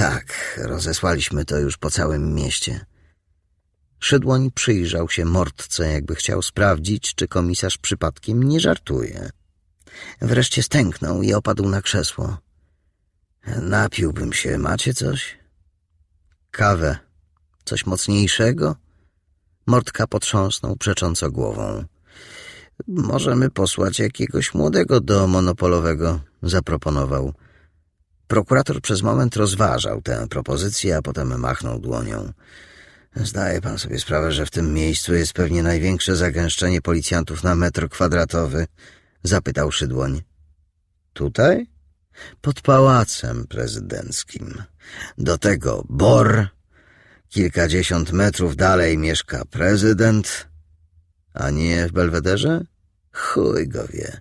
Tak, rozesłaliśmy to już po całym mieście. Szydłoń przyjrzał się mordce, jakby chciał sprawdzić, czy komisarz przypadkiem nie żartuje. Wreszcie stęknął i opadł na krzesło. Napiłbym się, macie coś? Kawę. Coś mocniejszego? Mordka potrząsnął przecząco głową. Możemy posłać jakiegoś młodego do monopolowego, zaproponował. Prokurator przez moment rozważał tę propozycję, a potem machnął dłonią. Zdaje pan sobie sprawę, że w tym miejscu jest pewnie największe zagęszczenie policjantów na metr kwadratowy? Zapytał Szydłoń. Tutaj? Pod pałacem prezydenckim. Do tego bor. Kilkadziesiąt metrów dalej mieszka prezydent. A nie w Belwederze? Chuj go wie.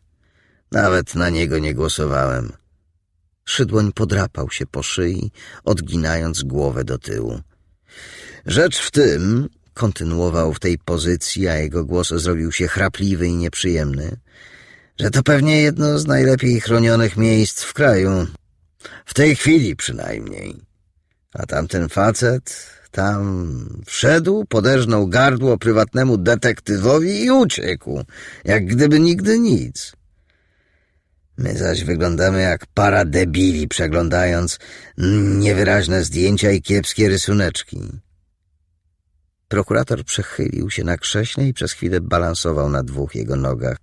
Nawet na niego nie głosowałem. Szydłoń podrapał się po szyi, odginając głowę do tyłu. Rzecz w tym, kontynuował w tej pozycji, a jego głos zrobił się chrapliwy i nieprzyjemny, że to pewnie jedno z najlepiej chronionych miejsc w kraju. W tej chwili przynajmniej. A tamten facet tam wszedł, poderżnął gardło prywatnemu detektywowi i uciekł, jak gdyby nigdy nic. My zaś wyglądamy jak para debili, przeglądając niewyraźne zdjęcia i kiepskie rysuneczki. Prokurator przechylił się na krześle i przez chwilę balansował na dwóch jego nogach,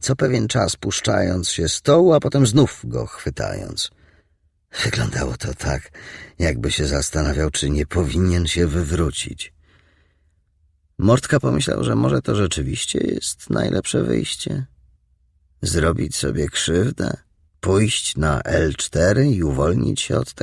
co pewien czas puszczając się stołu, a potem znów go chwytając. Wyglądało to tak, jakby się zastanawiał, czy nie powinien się wywrócić. Mordka pomyślał, że może to rzeczywiście jest najlepsze wyjście. Zrobić sobie krzywdę, pójść na L4 i uwolnić się od tego.